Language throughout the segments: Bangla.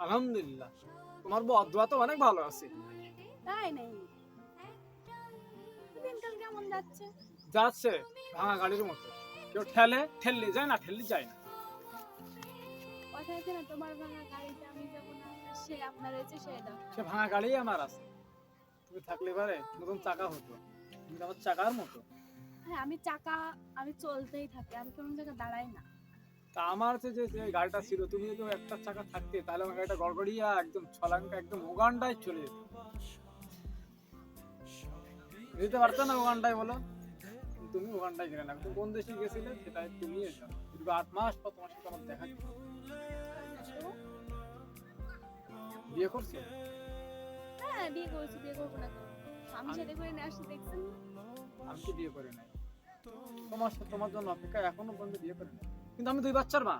আলহামদুলিল্লাহ। তোমার বদুয়া তো অনেক ভালো আছে। তাই নেই দিনকাল কেমন যাচ্ছে? যাচ্ছে ভাঙা গাড়ির মতো। কেউ ঠেলে ঠেললে যায় না ঠেললে যায় না। কথা আছে না তোমার ভাঙা গাড়িতে আমি যাব না সে আপনার সে দাও। সে ভাঙা গাড়ি আমার আছে। তুমি থাকলে পারে নতুন চাকা হতো। কিন্তু আমার চাকার মতো। হ্যাঁ আমি চাকা আমি চলতেই থাকি আমি কোনো জায়গায় দাঁড়াই না। তা আমার যে যে গাড়িটা ছিল তুমি যদি একটা চাকা থাকতে তাহলে আমার গাড়িটা গড়গড়িয়া একদম ছলাঙ্কা একদম ওগানটায় চলে যেত। যেতে পারতো না ওগানটায় বলো? তুমি ওগানটায় গেলে না। তুমি কোন দেশে গেছিলে সেটা তুমি এসো দীর্ঘ আট মাস পর তোমার সাথে আমার দেখা বিয়ে করছ? হ্যাঁ বিয়ে করেছি বিয়ে করব না আমি সাথে করে নিয়ে আসছি দেখছেন আমি কি বিয়ে করি নাই। তোমার সাথে তোমার জন্য অপেক্ষা এখনও পর্যন্ত বিয়ে করি নাই কিন্তু আমি দুই বাচ্চার মা।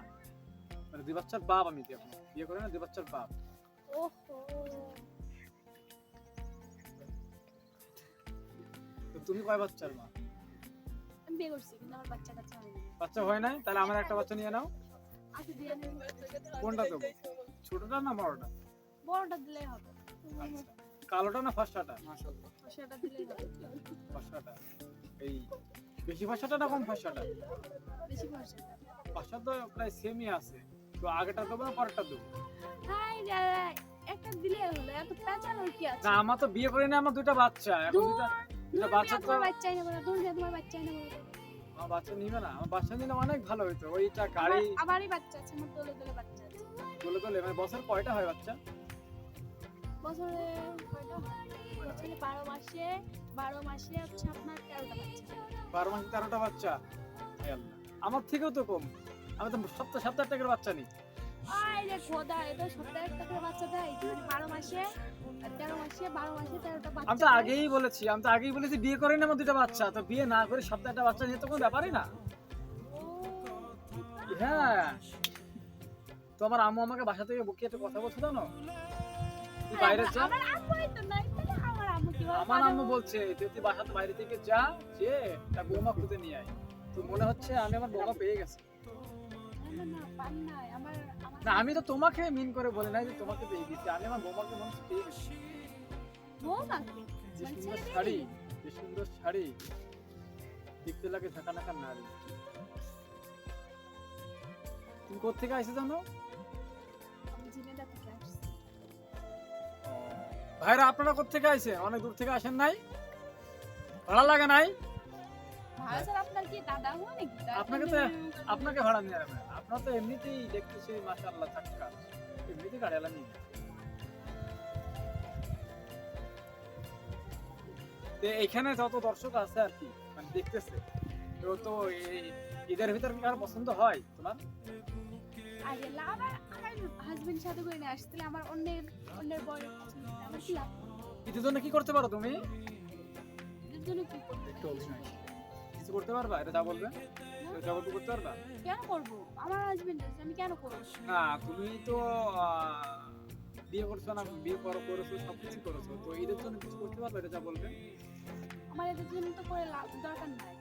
মানে দুই বাচ্চার বাপ আমি তো এখন বিয়ে করি না দুই বাচ্চার বাপ। ওহো। তো তুমি কয় বাচ্চার মা? আমি বিয়ে করছি কিন্তু আমার বাচ্চা কাচ্চা হয়নি। বাচ্চা হয় নাই? তাহলে আমার একটা বাচ্চা নিয়ে নাও। কোনটা দেবো? ছোটটা না বড়টা? বড়টা দিলেই হবে। আচ্ছা। কালোটা না ফর্সাটা? মাশাআল্লাহ। সেটা হবে। ফর্সাটা। এই বেশি ফর্সাটা না কম ফর্সাটা বেশি ফর্সা তো প্রায় সেমই আছে। তো আগেটা দেবো না পরেরটা দেবো? হাই দাদা একটা দিলেই হলো এত পেঁচানোর কি আছে? না আমার তো বিয়ে করে না আমার দুইটা বাচ্চা এখন দুইটা বাচ্চা তো বাচ্চাই নেব না দূর যা, তোমার বাচ্চাই নেব আমার বাচ্চা নিবে না আমার বাচ্চা নিলে অনেক ভালো হইতো ওইটা গাড়ি আমার- আমারই বাচ্চা আছে আমার দোলে দোলে বাচ্চা আছে। তোলে তোলে মানে বছর কয়টা হয় বাচ্চা? বছরে কয়টা হয়? বারো মাসে বারো মাসে হচ্ছে আপনার তেরোটা বাচ্চা। বারো মাসে তেরোটা বাচ্চা? আমার থেকেও তো কম। আমি তো সপ্তাহ সপ্তাহ টাকার বাচ্চা নিই। আই রে খোদা এটা সপ্তাহে একটা করে বাচ্চা দেয়। যদি বারো মাসে তেরো মাসে বারো মাসে তেরোটা আমি তো আগেই বলেছি আমি তো আগেই বলেছি বিয়ে করে না আমার দুটা বাচ্চা। তো বিয়ে না করে সপ্তাহে একটা বাচ্চা নিয়ে তো কোনো ব্যাপারই না। হ্যাঁ। তো আমার আম্মু আমাকে বাসা থেকে বকিয়ে একটা কথা বলছে জানো? তুই বাইরে আমার- যা। আমার আম্মুই তো নাই আমার আম্মু বলছে তুই বাসাতে বাইরে থেকে যা যে একটা বৌমা খুঁজে নিয়ে আয়। তো মনে হচ্ছে আমি আমার বৌমা পেয়ে গেছি। না, আমি তো তোমাকে মিন করে বলে নাই যে তোমাকে পেয়ে গেছি আমি আমার বৌমাকে মনে হচ্ছে পেয়ে গেছি। বৌমাকে? যে মানে সুন্দর শাড়ি যে সুন্দর শাড়ি দেখতে লাগে ঝাঁকা নাকা নারী তুমি কোথেকে আইসে জানো? ভাইরা আপনারা কোথেকে আইছে? অনেক দূর থেকে আসেন নাই? ভাড়া লাগে নাই? ভালো স্যার, আপনার কি দাদা হওয়া নাকি? আপনাকে তো আপনাকে ভাড়া নিয়ে যাবে। আপনার তো এমনিতেই দেখতেছি মাশাআল্লাহ থাকা এমনিতেই গাড়ি আলা নিয়ে তো এখানে যত দর্শক আছে আর কি মানে দেখতেছে তো তো এই ঈদের ভিতর কি কারও পছন্দ হয় তোমার? আরে না, আমার আমার হাজবেন্ড সাথে করে নিয়ে আসছি তাহলে আমার অন্যের অন্যের বয়ের আমার কি লাভ? ঈদের জন্য কি করতে পারো তুমি? এর জন্য কি করতে কিছু করতে পারবা? এটা যা বলবে। করতে পারবা? কেন করব? আমার হাজবেন্ড আছে আমি কেন করব? না তুমি তো বিয়ে করছ না বিয়ে করো করেছ সব কিছু করেছ তো ঈদের জন্য কিছু করতে পারবে? এটা যা বলবে। আমার এদের জন্য তো করে লাভ দরকার নাই।